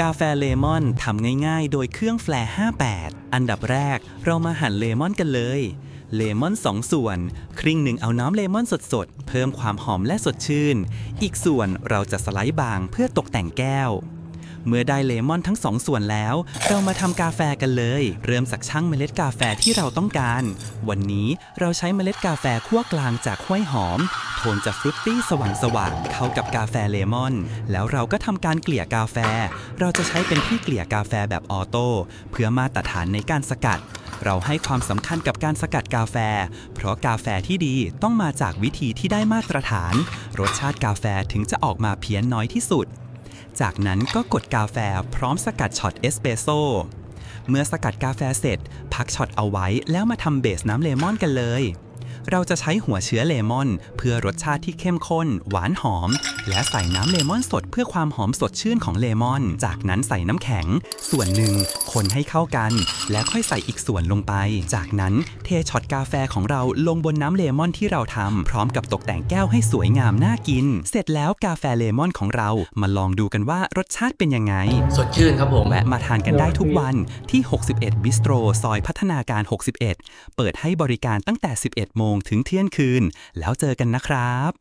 กาแฟเลมอนทำง่ายๆ โดยเครื่องแฟร์ 58 อันดับแรกเรามาหั่นเลมอนกันเลย เลมอน 2 ส่วน ครึ่งหนึ่งเอาน้ำเลมอนสดๆ เพิ่มความหอมและสดชื่น อีกส่วนเราจะสไลด์บางเพื่อตกแต่งแก้ว เมื่อได้เลมอนทั้งสองส่วนแล้ว เรามาทำกาแฟกันเลย เริ่มจากชั่งเมล็ดกาแฟที่เราต้องการ วันนี้เราใช้เมล็ดกาแฟคั่วกลางจากห้วยหอม โทนจะฟรุตตี้สว่างๆเข้ากับกาแฟเลมอน แล้วเราก็ทำการเกลี่ยกาแฟ เราจะใช้เป็นที่เกลี่ยกาแฟแบบออโต้เพื่อมาตรฐานในการสกัดเราให้ความสำคัญกับการสกัดกาแฟ เพราะกาแฟที่ดีต้องมาจากวิธีที่ได้มาตรฐาน รสชาติกาแฟถึงจะออกมาเพี้ยนน้อยที่สุด จากนั้นก็กดกาแฟพร้อมสกัดช็อตเอสเปรสโซ่เมื่อสกัดกาแฟเสร็จ พักช็อตเอาไว้แล้วมาทำเบสน้ำเลมอนกันเลย เราจะใช้หัวเชื้อเลมอน เพื่อรสชาติที่เข้มข้น หวานหอม และใส่น้ำเลมอนสดเพื่อความหอมสดชื่นของเลมอน จากนั้นใส่น้ำแข็ง ส่วนหนึ่งคนให้เข้ากัน แล้วค่อยใส่อีกส่วนลงไป จากนั้นเทช็อตกาแฟของเราลงบนน้ำเลมอนที่เราทำพร้อมกับตกแต่งแก้วให้สวยงามน่ากิน เสร็จแล้วกาแฟเลมอนของเรามาลองดูกันว่ารสชาติเป็นยังไง สดชื่นครับผม แวะมาทานกันได้ทุกวันที่ 61 บิสโตรซอยพัฒนาการ 61 เปิดให้บริการตั้งแต่ 11 โมงถึงเที่ยงคืน แล้วเจอกันนะครับ